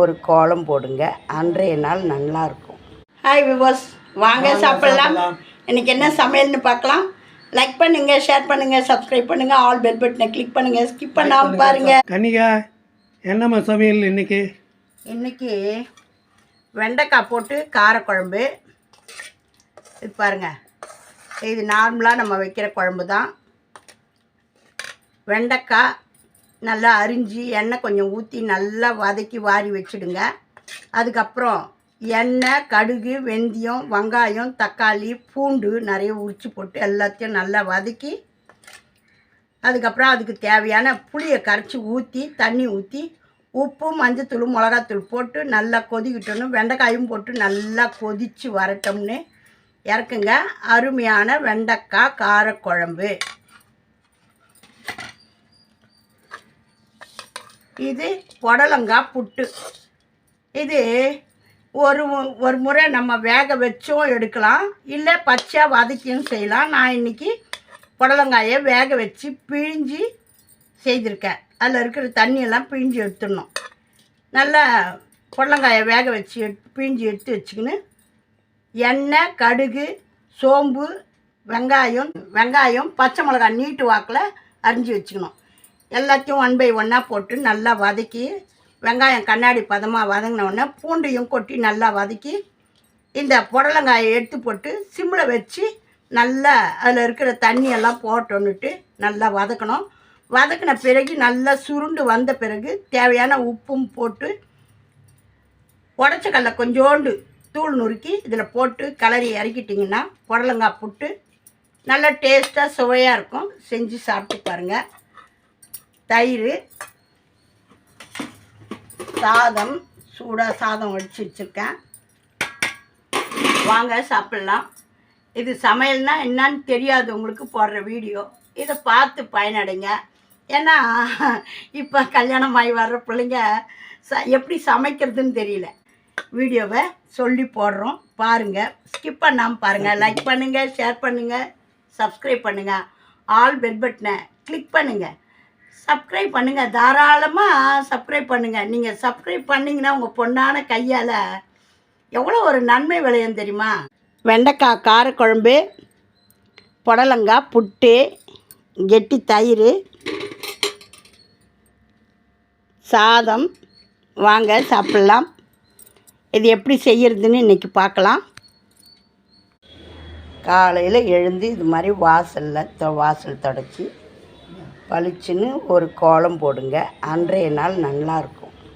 ஒரு கோலம் போடுங்க. அன்றைய நாள் நல்லா இருக்கும் ஹாய் விவாஸ் வாங்க சாப்பிடலாம். இன்னைக்கு என்ன சமையல்னு பார்க்கலாம். லைக் பண்ணுங்க ஷேர் பண்ணுங்க சப்ஸ்கிரைப் பண்ணுங்க ஆல் பெல் பட்டனை கிளிக் பண்ணுங்க ஸ்கிப் பண்ணாம பாருங்க. கன்னிகா என்னம்மா சமையல் இன்னைக்கு? இன்னைக்கு வெண்டைக்காய் போட்டு காரக்குழம்பு. இது பாருங்க. இது நார்மலாக நம்ம வைக்கிற குழம்பு தான் வெண்டைக்காய் நல்லா அரிஞ்சு எண்ணெய் கொஞ்சம் ஊற்றி நல்லா வதக்கி வாரி வச்சுடுங்க. அதுக்கப்புறம் எண்ணெய் கடுகு வெந்தயம் வெங்காயம் தக்காளி பூண்டு நிறைய உரிச்சு போட்டு எல்லாத்தையும் நல்லா வதக்கி அதுக்கப்புறம் அதுக்கு தேவையான புளியை கரைச்சி ஊற்றி தண்ணி ஊற்றி உப்பு மஞ்சத்தூள் மிளகாத்தூள் போட்டு நல்லா கொதிக்கிட்டணும் வெண்டைக்காயும் போட்டு நல்லா கொதித்து வரட்டோம்னு இறக்குங்க. அருமையான வெண்டைக்காய் காரக்குழம்பு. இது புடலங்காய் புட்டு. இது ஒரு ஒரு முறை நம்ம வேக வச்சும் எடுக்கலாம். இல்லை பச்சையாக வதக்கியும் செய்யலாம். நான் இன்றைக்கி புடலங்காயை வேக வச்சு பிழிஞ்சு செய்திருக்கேன். அதில் இருக்கிற தண்ணியெல்லாம் பிழிஞ்சு எடுத்துடணும். நல்லா புடலங்காயை வேக வச்சு எடுத்து பிழிஞ்சு எடுத்து வச்சுக்கின்னு எண்ணெய் கடுகு சோம்பு வெங்காயம் வெங்காயம் பச்சை மிளகாய் நீட்டு வாக்கில் அரிஞ்சு வச்சுக்கணும். எல்லாத்தையும் ஒன் பை ஒன்னாக போட்டு நல்லா வதக்கி வெங்காயம் கண்ணாடி பதமாக வதங்கினோடனே பூண்டையும் கொட்டி நல்லா வதக்கி இந்த புடலங்காயை எடுத்து போட்டு சிம்மில் வச்சு நல்லா அதில் இருக்கிற தண்ணியெல்லாம் போட்டோன்னுட்டு நல்லா வதக்கணும். வதக்கின பிறகு நல்லா சுருண்டு வந்த பிறகு தேவையான உப்பும் போட்டு உடச்ச கடல கொஞ்சோண்டு தூள் நுறுக்கி இதில் போட்டு கலரி இறக்கிட்டிங்கன்னா புடலங்காய் புட்டு நல்லா டேஸ்ட்டாக சுவையாக இருக்கும். செஞ்சு சாப்பிட்டு பாருங்கள் தயிர் சாதம் சூடாக சாதம் வடித்து வச்சுருக்கேன். வாங்க சாப்பிட்லாம். இது சமையல்னா என்னன்னு தெரியாது உங்களுக்கு போடுற வீடியோ. இதை பார்த்து பயனடைங்க. ஏன்னா இப்போ கல்யாணம் ஆகி வர்ற பிள்ளைங்க ச எப்படி சமைக்கிறதுன்னு தெரியல. வீடியோவை சொல்லி போடுறோம். பாருங்கள் ஸ்கிப் பண்ணாமல் பாருங்கள் லைக் பண்ணுங்கள் ஷேர் பண்ணுங்கள் சப்ஸ்கிரைப் பண்ணுங்கள் ஆல் பெல் பட்டனை கிளிக் பண்ணுங்கள் சப்ஸ்கிரைப் பண்ணுங்கள் தாராளமாக சப்ஸ்கிரைப் பண்ணுங்கள் நீங்கள் சப்ஸ்கிரைப் பண்ணிங்கன்னா உங்கள் பொண்ணான கையால் எவ்வளோ ஒரு நன்மை விளையும் தெரியுமா? வெண்டைக்காய் காரக்குழம்பு புடலங்காய் புட்டு கெட்டி தயிர் சாதம். வாங்க சாப்பிட்லாம். இது எப்படி செய்கிறதுன்னு இன்றைக்கி பார்க்கலாம். காலையில் எழுந்து இது மாதிரி வாசலில் தொ வாசல் தொடச்சி. பளிச்சுன்னு ஒரு கோலம் போடுங்க. அன்றைய நாள் நல்லாயிருக்கும்.